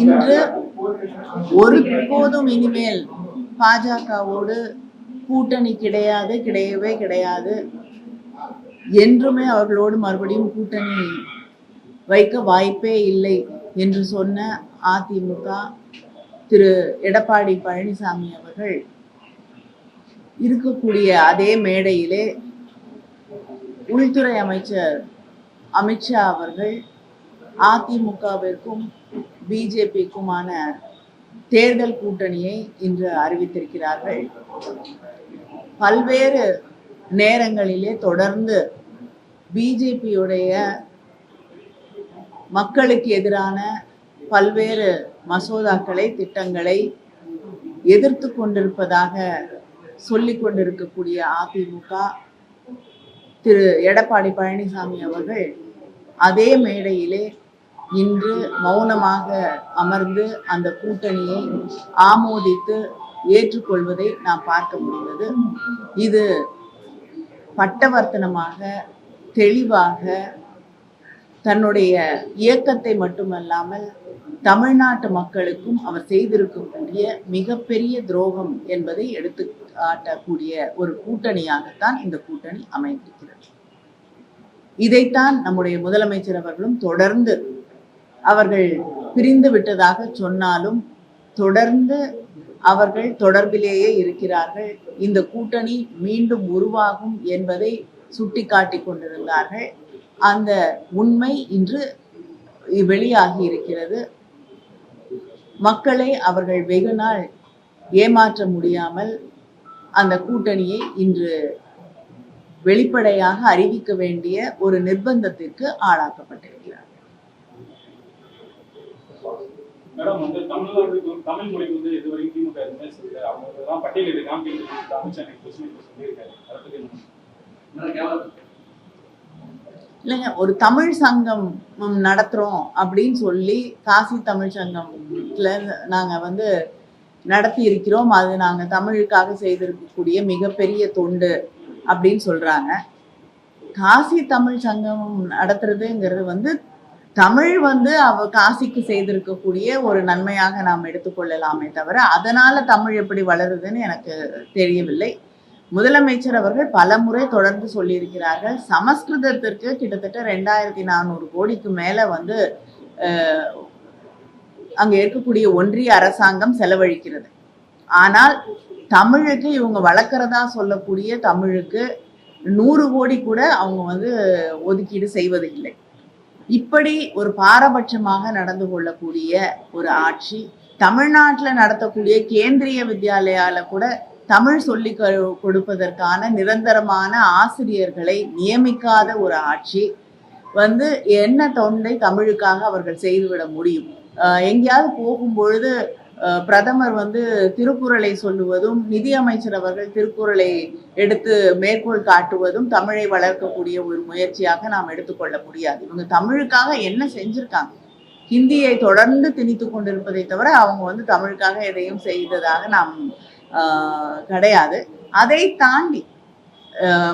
இன்று ஒருபோதும் இனிமேல் பாஜகவோடு கூட்டணி கிடையாது கிடையவே கிடையாது. என்றுமே அவர்களோடு மறுபடியும் கூட்டணி வைக்க வாய்ப்பே இல்லை என்று சொன்ன அதிமுக திரு எடப்பாடி பழனிசாமி அவர்கள் இருக்கக்கூடிய அதே மேடையிலே உள்துறை அமைச்சர் அமித்ஷா அவர்கள் அதிமுகவிற்கும் பிஜேபிக்குமான தேர்தல் கூட்டணியை இன்று அறிவித்திருக்கிறார்கள். பல்வேறு நேரங்களிலே தொடர்ந்து பிஜேபியுடைய மக்களுக்கு எதிரான பல்வேறு மசோதாக்களை திட்டங்களை எதிர்த்து கொண்டிருப்பதாக சொல்லிக் கொண்டிருக்கக்கூடிய அதிமுக திரு எடப்பாடி பழனிசாமி அவர்கள் அதே மேடையிலே இன்று மௌனமாக அமர்ந்து அந்த கூட்டணியை ஆமோதித்து ஏற்றுக்கொள்வதை நாம் பார்க்க முடிந்தது. இது பட்டவர்த்தனமாக தெளிவாக தன்னுடைய இயக்கத்தை மட்டுமல்லாமல் தமிழ்நாட்டு மக்களுக்கும் அவர் செய்திருக்கக்கூடிய மிகப்பெரிய துரோகம் என்பதை எடுத்து காட்டக்கூடிய ஒரு கூட்டணியாகத்தான் இந்த கூட்டணி அமைந்திருக்கிறது. இதைத்தான் நம்முடைய முதலமைச்சர் அவர்களும் தொடர்ந்து அவர்கள் பிரிந்து விட்டதாக சொன்னாலும் தொடர்ந்து அவர்கள் தொடர்பிலேயே இருக்கிறார்கள். இந்த கூட்டணி மீண்டும் உருவாகும் என்பதை சுட்டிக்காட்டி கொண்டிருந்தார்கள். அந்த உண்மை இன்று வெளியாகி இருக்கிறது. மக்களை அவர்கள் வெகு நாள் ஏமாற்ற முடியாமல் அந்த கூட்டணியை இன்று வெளிப்படையாக அறிவிக்க வேண்டிய ஒரு நிர்பந்தத்திற்கு ஆளாக்கப்பட்டிருக்கிறார் மேடம் வந்து தமிழ்நாடு தமிழ் மொழிக்கு வந்து இது வரைக்கும் திமுக எதுவுமே சொல்லல. அவங்க தான் பட்டியலிட்டு காமிக்கிட்டு அமித்ஷா எனக்கு சொல்லியிருக்காரு. அதை? இல்லைங்க ஒரு தமிழ் சங்கம் ம், நடத்துறோம் அப்படின்னு சொல்லி காசி தமிழ் சங்கம்ல நாங்க வந்து நடத்தி இருக்கிறோம். அது நாங்க தமிழுக்காக செய்திருக்கக்கூடிய மிகப்பெரிய தொண்டு அப்படின்னு சொல்றாங்க. காசி தமிழ் சங்கம் நடத்துறதுங்கிறது வந்து தமிழ் வந்து அவ காசிக்கு செய்திருக்கக்கூடிய ஒரு நன்மையாக நாம் எடுத்துக்கொள்ளலாமே தவிர அதனால தமிழ் எப்படி வளருதுன்னு எனக்கு தெரியவில்லை. முதலமைச்சர் அவர்கள் பல முறை தொடர்ந்து சொல்லியிருக்கிறார்கள் சமஸ்கிருதத்திற்கு கிட்டத்தட்ட ரெண்டாயிரத்தி நானூறு கோடிக்கு மேல வந்து அங்கே இருக்கக்கூடிய ஒன்றிய அரசாங்கம் செலவழிக்கிறது. ஆனால் தமிழுக்கு இவங்க வளர்க்குறதா சொல்லக்கூடிய தமிழுக்கு நூறு கோடி கூட அவங்க வந்து ஒதுக்கீடு செய்வது இல்லை இப்படி ஒரு பாரபட்சமாக நடந்து கொள்ளக்கூடிய ஒரு ஆட்சி தமிழ்நாட்டில் நடத்தக்கூடிய கேந்திரிய வித்யாலயால கூட தமிழ் சொல்லி கொடுப்பதற்கான நிரந்தரமான ஆசிரியர்களை நியமிக்காத ஒரு ஆட்சி வந்து என்ன தொண்டை தமிழுக்காக அவர்கள் செய்துவிட முடியும்? எங்கேயாவது போகும்பொழுது பிரதமர் வந்து திருக்குறளை சொல்லுவதும் நிதியமைச்சர் அவர்கள் திருக்குறளை எடுத்து மேற்கோள் காட்டுவதும் தமிழை வளர்க்கக்கூடிய ஒரு முயற்சியாக நாம் எடுத்துக்கொள்ள முடியாது. இவங்க தமிழுக்காக என்ன செஞ்சிருக்காங்க? ஹிந்தியை தொடர்ந்து திணித்து கொண்டிருப்பதை தவிர அவங்க வந்து தமிழுக்காக எதையும் செய்ததாக நாம் ஆஹ், கிடையாது. அதை தாண்டி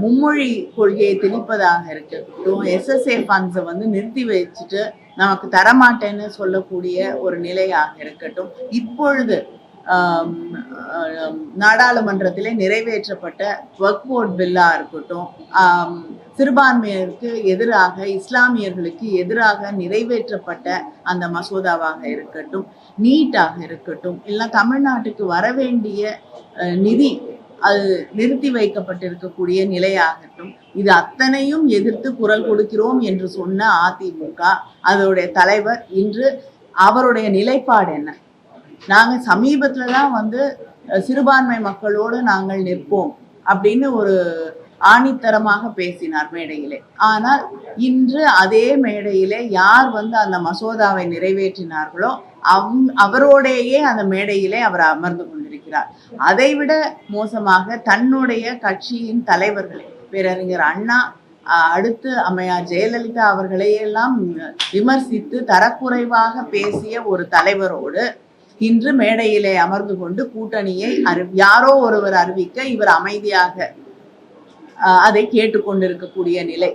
மும்மொழி கொள்கையை திணிப்பதாக இருக்கட்டும் எஸ்எஸ்ஏ ஃபண்ட்ஸை வந்து நிறுத்தி வச்சுட்டு நமக்கு தரமாட்டேன்னு சொல்லக்கூடிய ஒரு நிலையாக இருக்கட்டும் இப்பொழுது நாடாளுமன்றத்தில் நிறைவேற்றப்பட்ட ஒர்க் போர்ட் பில்லாக இருக்கட்டும் சிறுபான்மையருக்கு எதிராக இஸ்லாமியர்களுக்கு எதிராக நிறைவேற்றப்பட்ட அந்த மசோதாவாக இருக்கட்டும் நீட்டாக இருக்கட்டும் இல்லை தமிழ்நாட்டுக்கு வர வேண்டிய நிதி அது நிறுத்தி வைக்கப்பட்டிருக்கக்கூடிய நிலையாகட்டும். இது அத்தனையும் எதிர்த்து குரல் கொடுக்கிறோம் என்று சொன்ன அதிமுக. அதோடைய தலைவர் இன்று அவருடைய நிலைப்பாடு என்ன? நாங்க சமீபத்துல தான் வந்து சிறுபான்மை மக்களோடு நாங்கள் நிற்போம் அப்படின்னு ஒரு ஆணித்தரமாக பேசினார் மேடையிலே. ஆனால் இன்று அதே மேடையிலே யார் வந்து அந்த மசோதாவை நிறைவேற்றினார்களோ அவ் அவரோடையே அந்த மேடையிலே அவர் அமர்ந்து கொண்டிருக்கிறார். அதைவிட மோசமாக தன்னுடைய கட்சியின் தலைவர்களை பேரறிஞர் அண்ணா அடுத்து அம்மையார் ஜெயலலிதா அவர்களையெல்லாம் விமர்சித்து தரக்குறைவாக பேசிய ஒரு தலைவரோடு இன்று மேடையிலே அமர்ந்து கொண்டு கூட்டணியை அறி யாரோ ஒருவர் அறிவிக்க இவர் அமைதியாக அஹ், அதை கேட்டுக்கொண்டிருக்கக்கூடிய நிலை.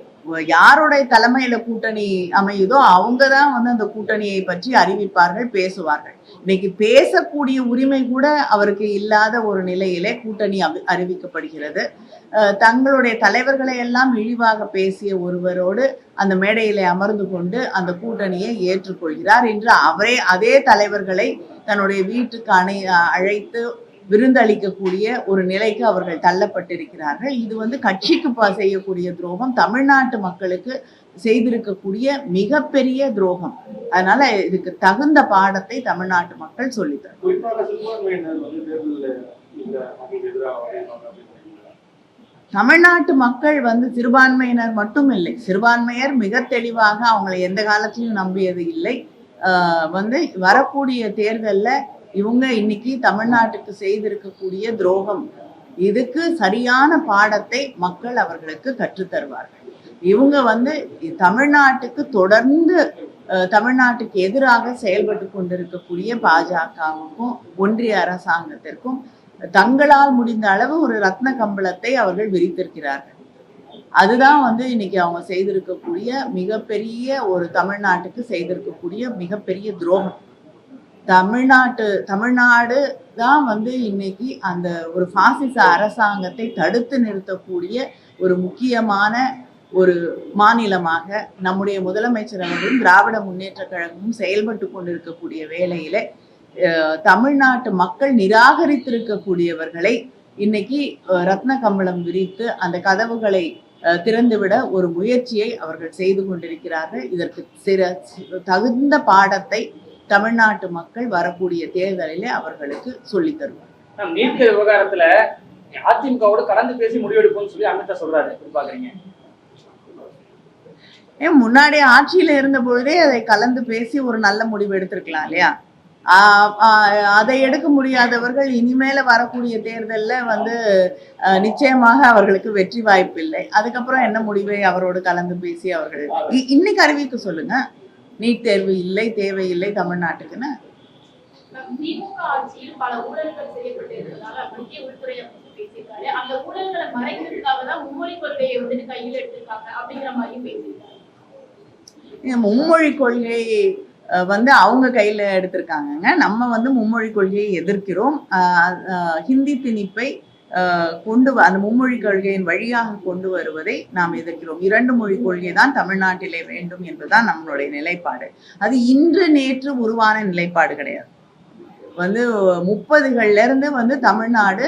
யாருடைய தலைமையில கூட்டணி அமையுதோ அவங்க தான் வந்து அந்த கூட்டணியை பற்றி அறிவிப்பார்கள் பேசுவார்கள். இன்னைக்கு பேசக்கூடிய உரிமை கூட அவருக்கு இல்லாத ஒரு நிலையிலே கூட்டணி அறி- அறிவிக்கப்படுகிறது. தங்களுடைய தலைவர்களை எல்லாம் இழிவாக பேசிய ஒருவரோடு அந்த மேடையிலே அமர்ந்து கொண்டு அந்த கூட்டணியை ஏற்றுக்கொள்கிறார். என்று அவரே அதே தலைவர்களை தன்னுடைய வீட்டுக்கு அணை அழைத்து விருந்தளிக்கக்கூடிய ஒரு நிலைக்கு அவர்கள் தள்ளப்பட்டிருக்கிறார்கள். இது வந்து கட்சிக்கு ப- செய்யக்கூடிய துரோகம் தமிழ்நாட்டு மக்களுக்கு செய்திருக்கக்கூடிய மிகப்பெரிய துரோகம். அதனால இதுக்கு தகுந்த பாடத்தை தமிழ்நாட்டு மக்கள் சொல்லித்தரும் தமிழ்நாட்டு மக்கள் வந்து சிறுபான்மையினர் மட்டும் இல்லை. சிறுபான்மையர் மிக தெளிவாக அவங்களை எந்த காலத்திலும் நம்பியது இல்லை. ஆஹ் வந்து வரக்கூடிய தேர்தல்ல இவங்க இன்னைக்கு தமிழ்நாட்டுக்கு செய்திருக்கக்கூடிய துரோகம். இதுக்கு சரியான பாடத்தை மக்கள் அவர்களுக்கு கற்றுத் தருவார்கள். இவங்க வந்து தமிழ்நாட்டுக்கு தொடர்ந்து அஹ், தமிழ்நாட்டுக்கு எதிராக செயல்பட்டு கொண்டிருக்கக்கூடிய பாஜகவுக்கும் ஒன்றிய அரசாங்கத்திற்கும் தங்களால் முடிந்த அளவு ஒரு ரத்ன கம்பளத்தை அவர்கள் விரித்திருக்கிறார்கள். அதுதான் வந்து இன்னைக்கு அவங்க செய்திருக்கக்கூடிய மிகப்பெரிய ஒரு தமிழ்நாட்டுக்கு செய்திருக்கக்கூடிய மிகப்பெரிய துரோகம். தமிழ்நாட்டு தமிழ்நாடு தான் வந்து இன்னைக்கு அந்த ஒரு பாசிச அரசாங்கத்தை தடுத்து நிறுத்தக்கூடிய ஒரு முக்கியமான ஒரு மாநிலமாக நம்முடைய முதலமைச்சர் அவர்களும் திராவிட முன்னேற்ற கழகமும் செயல்பட்டு கொண்டிருக்கக்கூடிய வேளையில அஹ், தமிழ்நாட்டு மக்கள் நிராகரித்திருக்கக்கூடியவர்களை இன்னைக்கு ரத்ன கம்பளம் விரித்து அந்த கதவுகளை அஹ், திறந்துவிட ஒரு முயற்சியை அவர்கள் செய்து கொண்டிருக்கிறார்கள். இதற்கு சிற தகுந்த பாடத்தை தமிழ்நாட்டு மக்கள் வரக்கூடிய தேர்தலிலே அவர்களுக்கு சொல்லித் தருவார். நீட் விவகாரத்துல அதிமுகவோட கலந்து பேசி முடிவெடுப்போம்னு சொல்லி அமித்ஷா சொல்றாரு. பாக்குறீங்க ஏன் முன்னாடி ஆட்சியில இருந்த பொழுதே அதை கலந்து பேசி ஒரு நல்ல முடிவு எடுத்திருக்கலாம் இல்லையா? அதை எடுக்க முடியாதவர்கள் இனிமேல வரக்கூடிய தேர்தல்ல வந்து நிச்சயமாக அவர்களுக்கு வெற்றி வாய்ப்பு இல்லை அதுக்கப்புறம் என்ன முடிவை அவரோடு கலந்து பேசி அவர்கள் இன்னைக்கு அறிவிக்க சொல்லுங்க. நீட் தேர்வு இல்லை தேவையில்லை தமிழ்நாட்டுக்குன்னு? திமுக ஆட்சியில் பல ஊழல்கள் செய்யப்பட்டிருப்பதாக மத்திய உள்துறை அமைச்சர் பேசியிருக்காரு. அந்த ஊழல்களை மறைக்கிறதுக்காக தான் மும்மொழி கொள்கையை வந்துட்டு கையில் எடுத்திருக்காங்க அப்படிங்கிற மாதிரியும் பேசியிருக்காரு. இந்த மும்மொழி கொள்கை அஹ், வந்து அவங்க கையில எடுத்திருக்காங்கங்க. நம்ம வந்து மும்மொழி கொள்கையை எதிர்க்கிறோம். ஹிந்தி திணிப்பை கொண்டு அந்த மும்மொழி கொள்கையின் வழியாக கொண்டு வருவதை நாம் எதிர்க்கிறோம். இரண்டு மொழி கொள்கை தான் தமிழ்நாட்டிலே வேண்டும் என்பதுதான் நம்மளுடைய நிலைப்பாடு. அது இன்று நேற்று உருவான நிலைப்பாடு கிடையாது. வந்து முப்பதுகள்ல இருந்து வந்து தமிழ்நாடு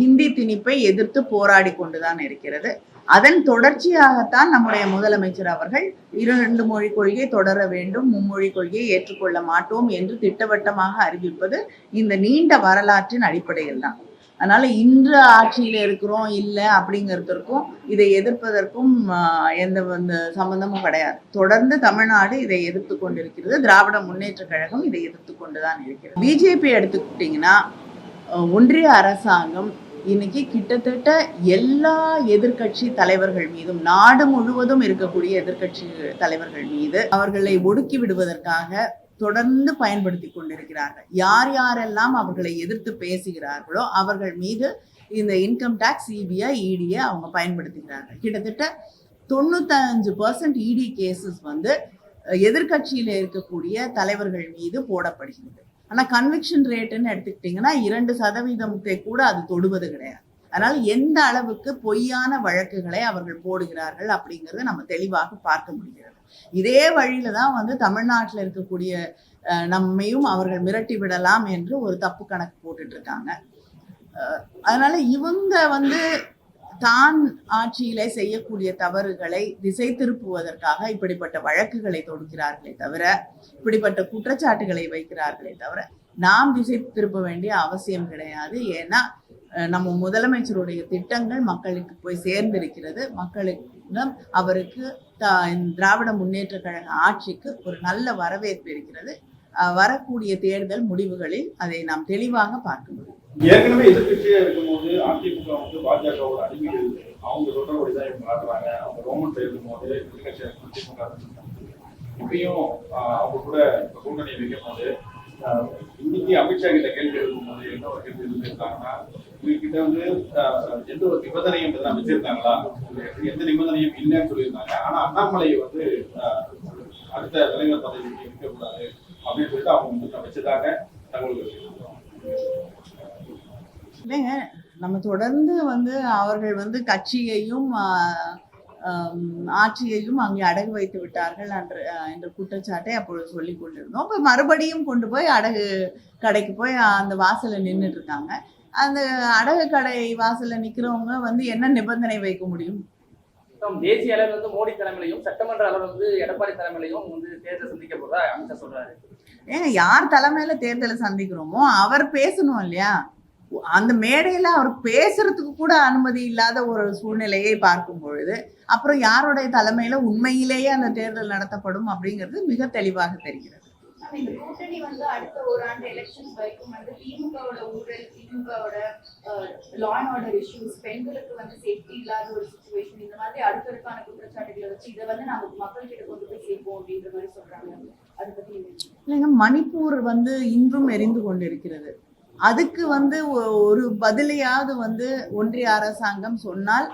ஹிந்தி திணிப்பை எதிர்த்து போராடி கொண்டுதான் இருக்கிறது. அதன் தொடர்ச்சியாகத்தான் நம்முடைய முதலமைச்சர் அவர்கள் இரண்டு மொழி கொள்கை தொடர வேண்டும் மும்மொழி கொள்கையை ஏற்றுக்கொள்ள மாட்டோம் என்று திட்டவட்டமாக அறிவிப்பது இந்த நீண்ட வரலாற்றின் அடிப்படையில் தான் அதனால இன்று ஆட்சியில இருக்கிறோம் இல்லை அப்படிங்கிறதுக்கும் இதை எதிர்ப்பதற்கும் எந்த வந்து சம்பந்தமும் கிடையாது. தொடர்ந்து தமிழ்நாடு இதை எதிர்த்து கொண்டிருக்கிறது. திராவிட முன்னேற்ற கழகம் இதை எதிர்த்து கொண்டுதான் இருக்கிறது. பிஜேபி எடுத்துக்கிட்டிங்கன்னா ஒன்றிய அரசாங்கம் இன்னைக்கு கிட்டத்தட்ட எல்லா எதிர்க்கட்சி தலைவர்கள் மீதும் நாடு முழுவதும் இருக்கக்கூடிய எதிர்க்கட்சி தலைவர்கள் மீது அவர்களை ஒடுக்கி விடுவதற்காக தொடர்ந்து பயன்படுத்தி கொண்டிருக்கிறார்கள். யார் யாரெல்லாம் அவர்களை எதிர்த்து பேசுகிறார்களோ அவர்கள் மீது இந்த இன்கம் டேக்ஸ் சிபிஐ இடியை அவங்க பயன்படுத்துகிறார்கள். கிட்டத்தட்ட தொண்ணூத்தஞ்சு பர்சன்ட் இடி கேசஸ் வந்து எதிர்கட்சியில் இருக்கக்கூடிய தலைவர்கள் மீது போடப்படுகிறது. ஆனால் கன்விக்ஷன் ரேட்டுன்னு எடுத்துக்கிட்டிங்கன்னா இரண்டு சதவீதத்தை கூட அது தொடுவது கிடையாது. அதனால எந்த அளவுக்கு பொய்யான வழக்குகளை அவர்கள் போடுகிறார்கள் அப்படிங்கறத நம்ம தெளிவாக பார்க்க முடிகிறது. இதே வழியில தான் வந்து தமிழ்நாட்டில் இருக்கக்கூடிய நம்மையும் அவர்கள் மிரட்டி விடலாம் என்று ஒரு தப்பு கணக்கு போட்டுட்டு இருக்காங்க. அஹ், அதனால இவங்க வந்து தான் ஆட்சியிலே செய்யக்கூடிய தவறுகளை திசை திருப்புவதற்காக இப்படிப்பட்ட வழக்குகளை தொடுக்கிறார்களே தவிர இப்படிப்பட்ட குற்றச்சாட்டுகளை வைக்கிறார்களே தவிர நாம் திசை திருப்ப வேண்டிய அவசியம் கிடையாது. ஏன்னா நம்ம முதலமைச்சருடைய திட்டங்கள் மக்களுக்கு போய் சேர்ந்திருக்கிறது. மக்களுக்கு அவருக்கு த- திராவிட முன்னேற்ற கழக ஆட்சிக்கு ஒரு நல்ல வரவேற்பு இருக்கிறது. வரக்கூடிய தேர்தல் முடிவுகளில் அதை நாம் தெளிவாக பார்க்க முடியும். ஏற்கனவே எதிர்கட்சியா இருக்கும்போது அதிமுக வந்து பாஜகவோட அடிமைகள் அவங்க சொல்றபடிதான் இவங்க ஆடுறாங்க அவங்க கவர்மெண்ட் இருக்கும்போது எதிர்கட்சியா திமுக இப்பயும் அவங்க கூட இப்ப கூட்டணி வைக்கும் போது இன்னைக்கு அமித்ஷா கிட்ட கேள்வி எழுப்பும் போது என்ன ஒரு கேள்வி எழுப்பியிருக்காங்கன்னா உங்ககிட்ட வந்து எந்த ஒரு நிபந்தனையும் இதெல்லாம் வச்சிருக்காங்களா? எந்த நிபந்தனையும் இல்லைன்னு சொல்லியிருந்தாங்க. ஆனா அண்ணாமலையை வந்து அடுத்த தலைவர் பதவிக்கு இருக்கக்கூடாது அப்படின்னு சொல்லிட்டு அவங்க வந்து வச்சதாக தகவல்கள் இல்லைங்க நம்ம தொடர்ந்து வந்து அவர்கள் வந்து கட்சியையும் ஆட்சியையும் அங்கே அடகு வைத்து விட்டார்கள் என்ற என்ற குற்றச்சாட்டை அப்பொழுது சொல்லி கொண்டிருந்தோம். இப்போ மறுபடியும் கொண்டு போய் அடகு கடைக்கு போய் அந்த வாசல்ல நின்றுட்டு இருக்காங்க. அந்த அடகு கடை வாசல்ல நிக்கிறவங்க வந்து என்ன நிபந்தனை வைக்க முடியும்? தேசிய அளவில் வந்து மோடி தலைமையிலையும் சட்டமன்ற அளவில் வந்து எடப்பாடி தலைமையிலையும் வந்து தேர்தல் சந்திக்க போறதா அமித்ஷா சொல்றாரு. ஏங்க யார் தலைமையில தேர்தலை சந்திக்கிறோமோ அவர் பேசணும் இல்லையா? அந்த மேடையில அவர் பேசுறதுக்கு கூட அனுமதி இல்லாத ஒரு சூழ்நிலையை பார்க்கும் பொழுது அப்புறம் யாருடைய தலைமையில உண்மையிலேயே அந்த தேர்தல் நடத்தப்படும் அப்படிங்கிறது மிக தெளிவாக தெரிகிறது. இந்த கூட்டணி வந்து அடுத்த ஒரு ஆண்டு எலெக்ஷன்ஸ் வரைக்கும் வந்து திமுகவோட ஊழல் திமுகவோட லா அண்ட் ஆர்டர் இஷ்யூஸ் பெண்களுக்கு வந்து சேஃப்டி இல்லாத ஒரு சுச்சுவேஷன் இந்த மாதிரி அடுத்தடுக்கான குற்றச்சாட்டுகளை வச்சு இதை வந்து நாங்க மக்கள் கிட்ட கொண்டு போய் சேர்ப்போம் அப்படின்ற மாதிரி சொல்றாங்க. அதை பத்தி இல்லைங்க மணிப்பூர் வந்து இன்றும் எரிந்து கொண்டிருக்கிறது. அதுக்கு வந்து ஒ- ஒரு பதிலையாவது வந்து ஒன்றிய அரசாங்கம் சொன்னால்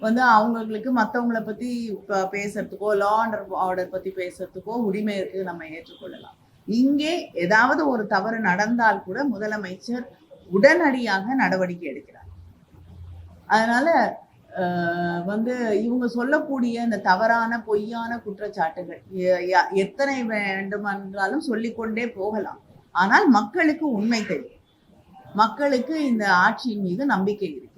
வந்து அவங்களுக்கு மற்றவங்களை பத்தி பேசுறதுக்கோ லா அண்ட் ஆர்டர் பத்தி பேசுறதுக்கோ உரிமை இருக்கு நம்ம ஏற்றுக்கொள்ளலாம். இங்கே ஏதாவது ஒரு தவறு நடந்தால் கூட முதலமைச்சர் உடனடியாக நடவடிக்கை எடுக்கிறார். அதனால வந்து இவங்க சொல்லக்கூடிய இந்த தவறான பொய்யான குற்றச்சாட்டுகள் எத்தனை வேண்டுமென்றாலும் சொல்லிக்கொண்டே போகலாம். ஆனால் மக்களுக்கு உண்மை தெரியும். மக்களுக்கு இந்த ஆட்சியின் மீது நம்பிக்கை இருக்கு.